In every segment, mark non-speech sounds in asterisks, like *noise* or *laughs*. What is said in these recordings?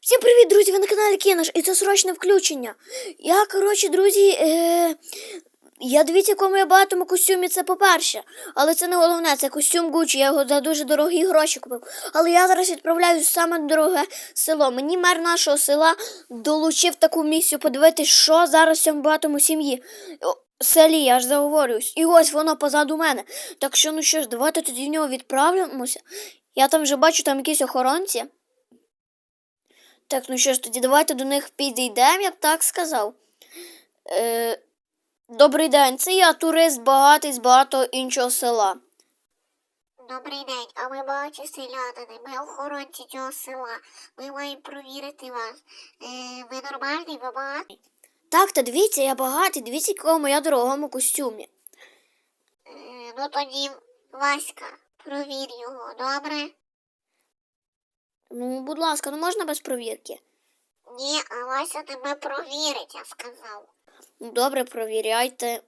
Всім привіт, друзі! Ви на каналі Кінаш, і це срочне включення. Я, коротше, друзі, е... я дивіться, якому я багатому костюмі, це по-перше. Але це не головне, це костюм Гуччі, я його за дуже дорогі гроші купив. Але я зараз відправляюсь в саме дороге село. Мені мер нашого села долучив таку місію подивитись, що зараз в цьому багатому сім'ї. Селі, я ж заговорююсь. І ось воно позаду мене. Так що, ну що ж, давайте тоді в нього відправимося. Я там вже бачу там якісь охоронці. Так, ну що ж, тоді давайте до них підійдемо, я б так сказав. Е, добрий день, це я турист багатий з багатого іншого села. Добрий день, а ми багаті селянини, ми охоронці цього села. Ми маємо провірити вас. Е, ви нормальний, ви багатий? Так, та дивіться, я багатий, дивіться, якому я дорогому костюмі. Е, ну тоді, Васька, провір його, добре? Ну, будь ласка, ну можна без провірки? Ні, а Вася тебе провірить, я сказав. Ну, добре, провіряйте.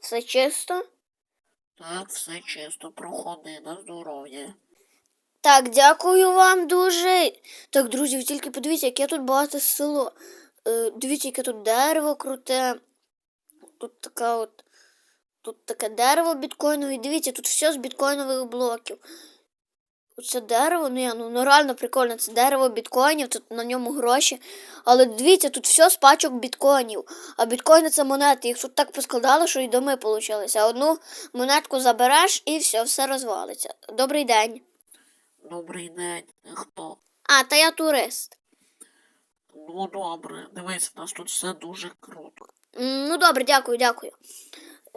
Все чисто? Так, все чисто, проходи на здоров'я. Так, дякую вам дуже. Так, друзі, ви тільки подивіться, яке тут багате село. Е, дивіться, яке тут дерево круте. Тут така от. Тут таке дерево біткоїнове. І Дивіться, тут все з біткоїнових блоків. Оце дерево, ну я ну, ну реально прикольно, це дерево біткоїнів, тут на ньому гроші. Але дивіться, тут все з пачок біткоїнів. А біткоїни це монети. Їх тут так поскладали, що й доми получилися. Одну монетку забереш і все, все розвалиться. Добрий день. Добрий день, хто? А, та я турист. Ну добре, дивись, у нас тут все дуже круто. М, Ну добре, дякую, дякую.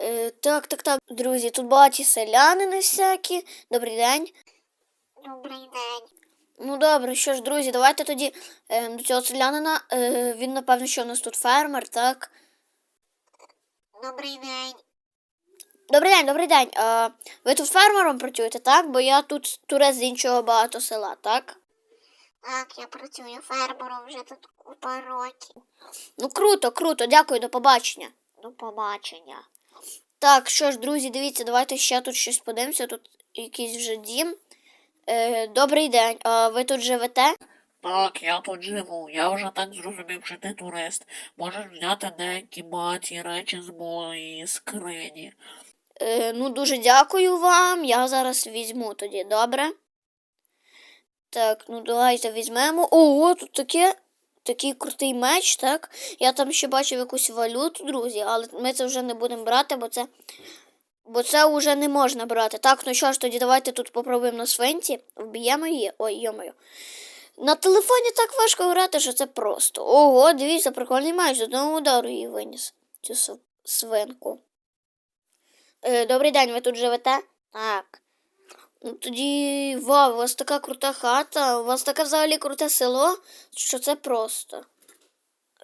Е, так, так, так, друзі, тут багаті селянини всякі. Добрий день. Добрий день. Ну добре, що ж, друзі, давайте тоді е, до цього селянина. Е, він, напевно, що у нас тут фермер, так? Добрий день. Добрий день, добрий день. А, ви тут фермером працюєте, так? Бо я тут турист з іншого багато села, так? Так, я працюю фермером вже тут купа років. Ну круто, круто, дякую, до побачення. До побачення. Так, що ж, друзі, дивіться, давайте ще тут щось подивимося. Тут якийсь вже дім. Е, добрий день. А ви тут живете? Так, я тут живу. Я вже так зрозумів, що ти турист. Можеш взяти деякі багаті речі з моєї скрині. Е, ну, дуже дякую вам. Я зараз візьму тоді, добре? Так, ну давайте візьмемо. Ого, тут таке, такий крутий меч, так? Я там ще бачив якусь валюту, друзі, але ми це вже не будемо брати, бо це. Бо це вже не можна брати. Так, ну що ж, тоді давайте тут попробуємо на свинці. Вб'ємо її. Ой, йомою. На телефоні так важко грати, що це просто. Ого, дивіться, прикольний меч, з одного удару її виніс. Цю свинку. Е, добрий день, ви тут живете? Так. Ну тоді, вау, у вас така крута хата, у вас таке взагалі круте село, що це просто.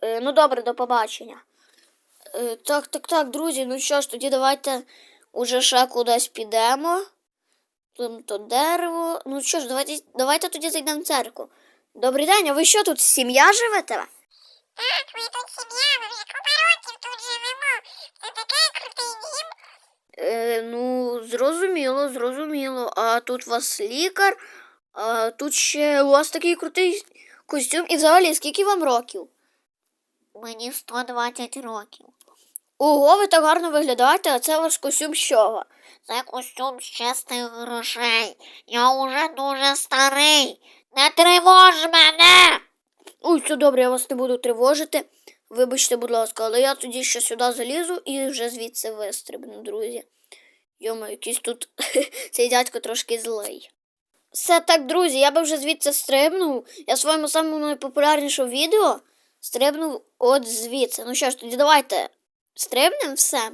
Е, ну добре, до побачення. Е, так, так, так, друзі, ну що ж, тоді давайте уже ще кудись підемо. Там то дерево. Ну що ж, давайте, давайте тоді зайдемо в церкву. Добрий день, а ви що тут сім'я живете? Так, ми тут сім'я, ми вже купа років тут живемо. Це такий крутий дім. Е, ну, зрозуміло, зрозуміло. А тут у вас лікар, а тут ще у вас такий крутий костюм. І взагалі, скільки вам років? Мені 120 років. Ого, ви так гарно виглядаєте, а це ваш костюм з чого? Це костюм з чистих грошей. Я уже дуже старий. Не тривож мене. Ой, все добре, я вас не буду тривожити. Вибачте, будь ласка, але я тоді ще сюди залізу і вже звідси вистрибну, друзі. Йома, якийсь тут *laughs* цей дядько трошки злий. Все так, друзі, я би вже звідси стрибнув. Я своєму самому найпопулярнішому відео стрибнув от звідси. Ну що ж, тоді давайте стрибнемо все.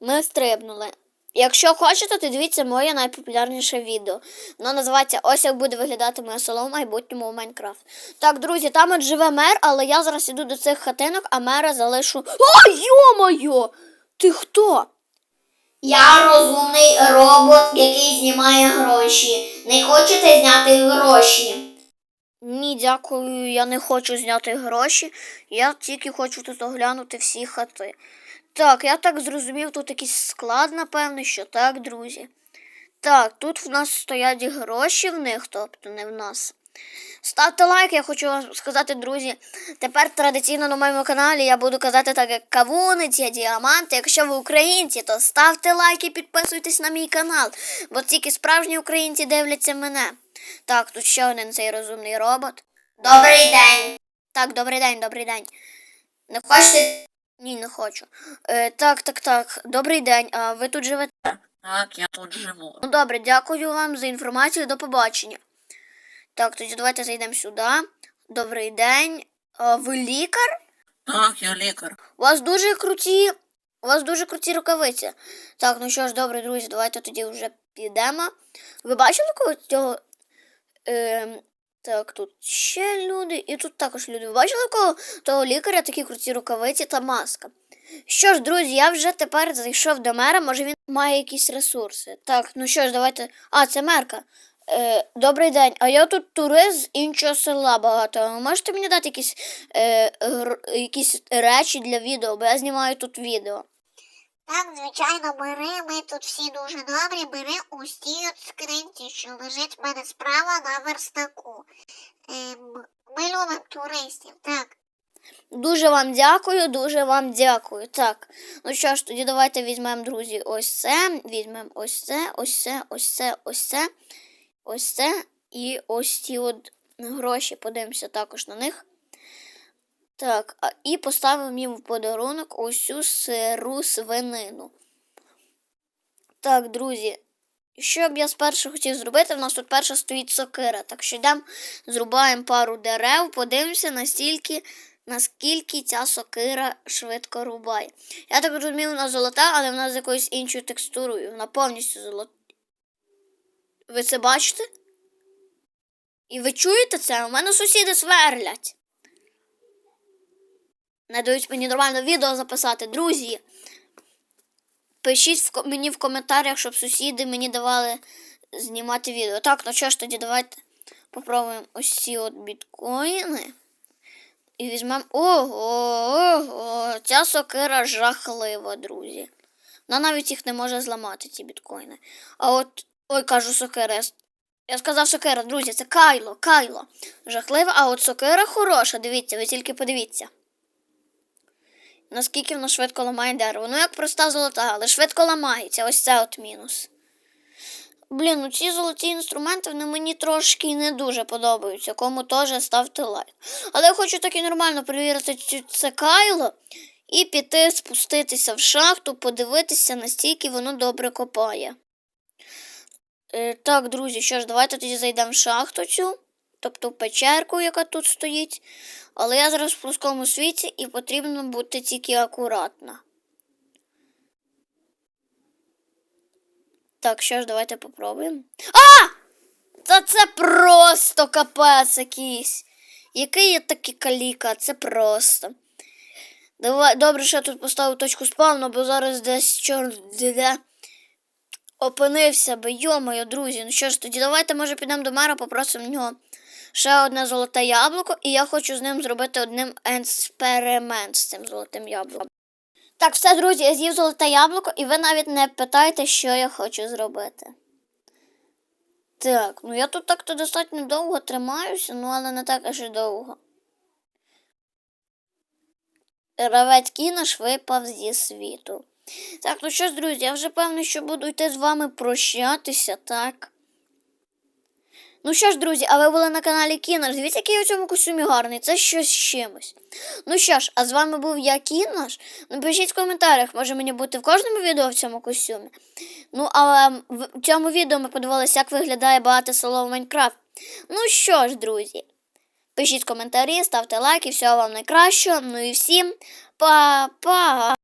Ми стрибнули. Якщо хочете, то дивіться моє найпопулярніше відео. Воно називається Ось як буде виглядати моє село в майбутньому у Майнкрафт. Так, друзі, там от живе мер, але я зараз іду до цих хатинок, а мера залишу. О, йо-моє! Ти хто? Я розумний робот, який знімає гроші. Не хочете зняти гроші? Ні, дякую, я не хочу зняти гроші. Я тільки хочу тут оглянути всі хати. Так, я так зрозумів, тут якийсь склад, напевно, що так, друзі. Так, тут в нас стоять гроші в них, тобто не в нас. Ставте лайк, я хочу вам сказати, друзі. Тепер традиційно на моєму каналі я буду казати так, як кавуниці, діаманти. Якщо ви українці, то ставте лайк і підписуйтесь на мій канал, бо тільки справжні українці дивляться мене. Так, тут ще один цей розумний робот. Добрий день. Так, добрий день, добрий день. Не хочете? Ні, не хочу. Е, так, так, так. Добрий день. А ви тут живете? Так, я тут живу. Ну добре, дякую вам за інформацію. До побачення. Так, тоді давайте зайдемо сюди. Добрий день. А, ви лікар? Так, я лікар. У вас дуже круті. У вас дуже круті рукавиці. Так, ну що ж, добре, друзі, давайте тоді вже підемо. Ви бачили кого цього? Ем, так, тут ще люди, і тут також люди. Ви бачили кого того лікаря такі круті рукавиці та маска? Що ж, друзі, я вже тепер зайшов до мера, може він має якісь ресурси. Так, ну що ж, давайте. А, це мерка. Е, добрий день, а я тут турист з іншого села багато. Ви можете мені дати якісь, е, якісь речі для відео, бо я знімаю тут відео. Так, звичайно, бери, ми тут всі дуже добрі, бери ті от скринці, що лежить в мене справа на верстаку. Ем, ми любимо туристів, так. Дуже вам дякую, дуже вам дякую. Так, ну що ж, тоді давайте візьмемо, друзі, ось це, візьмемо ось це, ось це, ось це, ось це, ось це і ось ці от гроші. Подивимося також на них. Так, а, і поставимо їм в подарунок цю сиру свинину. Так, друзі, що б я спершу хотів зробити? У нас тут перша стоїть сокира. Так що йдемо, зрубаємо пару дерев, подивимося, настільки, наскільки ця сокира швидко рубає. Я так розумію, вона золота, але вона з якоюсь іншою текстурою. Вона повністю золота. Ви це бачите? І ви чуєте це? У мене сусіди сверлять. Не дають мені нормально відео записати. Друзі, пишіть в, мені в коментарях, щоб сусіди мені давали знімати відео. Так, ну що ж тоді давайте попробуємо ось от біткоїни. І візьмемо. Ого, ого, ця сокира жахлива, друзі. Вона навіть їх не може зламати, ці біткоїни. А от, ой, кажу сокира. Я, сказав сокира, друзі, це кайло, кайло. Жахливе, а от сокира хороша, дивіться, ви тільки подивіться. Наскільки воно швидко ламає дерево. Ну, як проста золота, але швидко ламається. Ось це от мінус. Блін, ну ці золоті інструменти вони мені трошки не дуже подобаються. Кому теж ставте лайк. Але я хочу таки нормально перевірити це кайло і піти спуститися в шахту, подивитися, настільки воно добре копає. Е, так, друзі, що ж, давайте тоді зайдемо в шахту цю, тобто печерку, яка тут стоїть. Але я зараз в плоскому світі і потрібно бути тільки акуратно. Так, що ж, давайте попробуємо. А! Та це просто капець якийсь. Який я такий каліка, це просто. Давай, добре, що я тут поставив точку спавну, бо зараз десь чорт де опинився би. Йо-моє, друзі. Ну що ж, тоді давайте, може, підемо до мера, попросимо в нього ще одне золоте яблуко, і я хочу з ним зробити одним експеримент з цим золотим яблуком. Так, все, друзі, я з'їв золоте яблуко, і ви навіть не питайте, що я хочу зробити. Так, ну я тут так-то достатньо довго тримаюся, ну але не так аж і довго. Гравець кінош випав зі світу. Так, ну що ж, друзі, я вже певний, що буду йти з вами прощатися, так? Ну що ж, друзі, а ви були на каналі Кінош. Дивіться, який у цьому костюмі гарний, це щось з чимось. Ну що ж, а з вами був я Кінош. Напишіть в коментарях, може мені бути в кожному відео в цьому костюмі. Ну, а ем, в цьому відео ми подивилися, як виглядає багате село в Майнкрафт. Ну що ж, друзі, пишіть коментарі, ставте лайки, всього вам найкращого. Ну і всім па-па!